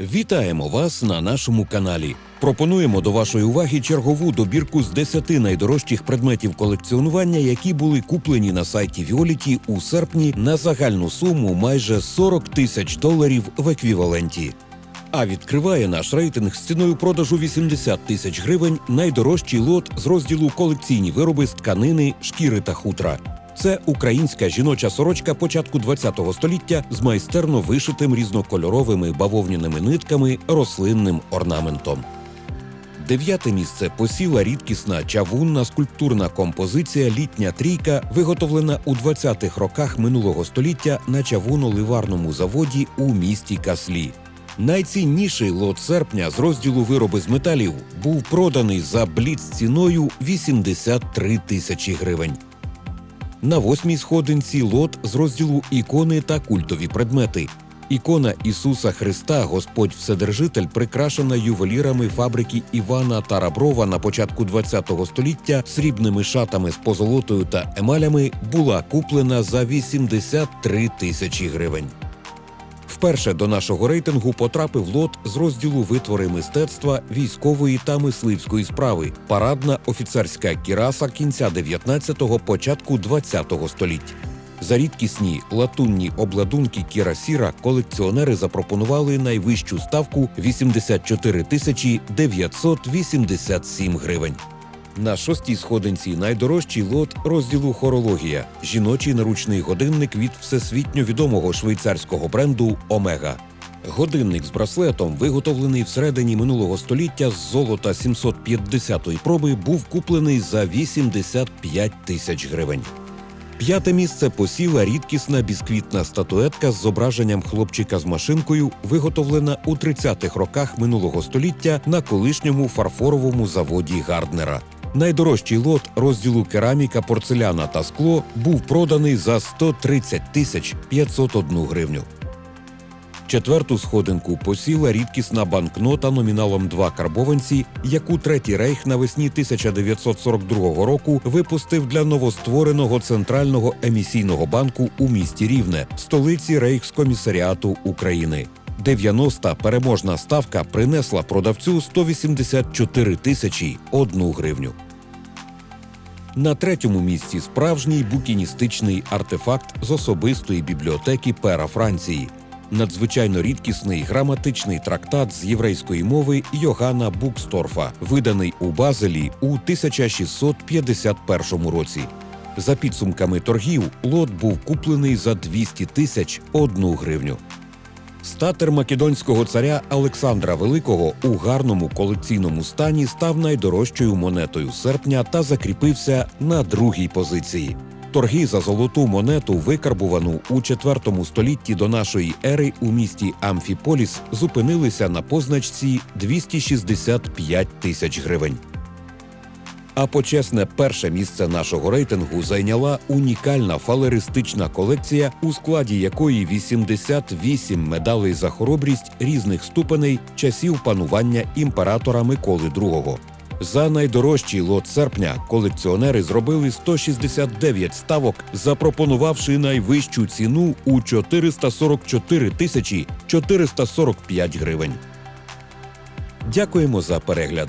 Вітаємо вас на нашому каналі. Пропонуємо до вашої уваги чергову добірку з 10 найдорожчих предметів колекціонування, які були куплені на сайті Віоліті у серпні на загальну суму майже 40 тисяч доларів в еквіваленті. А відкриває наш рейтинг з ціною продажу 80 тисяч гривень найдорожчий лот з розділу колекційні вироби з тканини, шкіри та хутра. Це українська жіноча сорочка початку ХХ століття з майстерно вишитим різнокольоровими бавовняними нитками рослинним орнаментом. Дев'яте місце посіла рідкісна чавунна скульптурна композиція Літня трійка, виготовлена у 20-х роках минулого століття на чавуно-ливарному заводі у місті Каслі. Найцінніший лот серпня з розділу вироби з металів був проданий за бліц ціною 83 тисячі гривень. На восьмій сходинці лот з розділу ікони та культові предмети. Ікона Ісуса Христа, Господь Вседержитель, прикрашена ювелірами фабрики Івана Тараброва на початку ХХ століття срібними шатами з позолотою та емалями, була куплена за 83 тисячі гривень. Вперше до нашого рейтингу потрапив лот з розділу витвори мистецтва військової та мисливської справи, парадна офіцерська кіраса кінця 19-го, початку 20-го століть. За рідкісні латунні обладунки кірасіра колекціонери запропонували найвищу ставку 84 тисячі 987 гривень. На шостій сходинці найдорожчий лот розділу хорологія жіночий наручний годинник від всесвітньо відомого швейцарського бренду Омега. Годинник з браслетом, виготовлений всередині минулого століття з золота 750-ї проби, був куплений за 85 тисяч гривень. П'яте місце посіла рідкісна бісквітна статуетка з зображенням хлопчика з машинкою, виготовлена у 30-х роках минулого століття на колишньому фарфоровому заводі Гарднера. Найдорожчий лот розділу кераміка, порцеляна та скло був проданий за 130 тисяч 501 гривню. Четверту сходинку посіла рідкісна банкнота номіналом 2 карбованці, яку Третій рейх навесні 1942 року випустив для новоствореного центрального емісійного банку у місті Рівне, столиці Рейхскомісаріату України. 90-та переможна ставка принесла продавцю 184 тисячі 1 гривню. На третьому місці справжній букіністичний артефакт з особистої бібліотеки Пера Франції. Надзвичайно рідкісний граматичний трактат з єврейської мови Йогана Буксторфа, виданий у Базелі у 1651 році. За підсумками торгів, лот був куплений за 200 тисяч 1 гривню. Статер македонського царя Олександра Великого у гарному колекційному стані став найдорожчою монетою серпня та закріпився на другій позиції. Торги за золоту монету, викарбувану у IV столітті до нашої ери у місті Амфіполіс, зупинилися на позначці 265 тисяч гривень. А почесне перше місце нашого рейтингу зайняла унікальна фалеристична колекція, у складі якої 88 медалей за хоробрість різних ступеней часів панування імператора Миколи II. За найдорожчий лот серпня колекціонери зробили 169 ставок, запропонувавши найвищу ціну у 444 тисячі 445 гривень. Дякуємо за перегляд.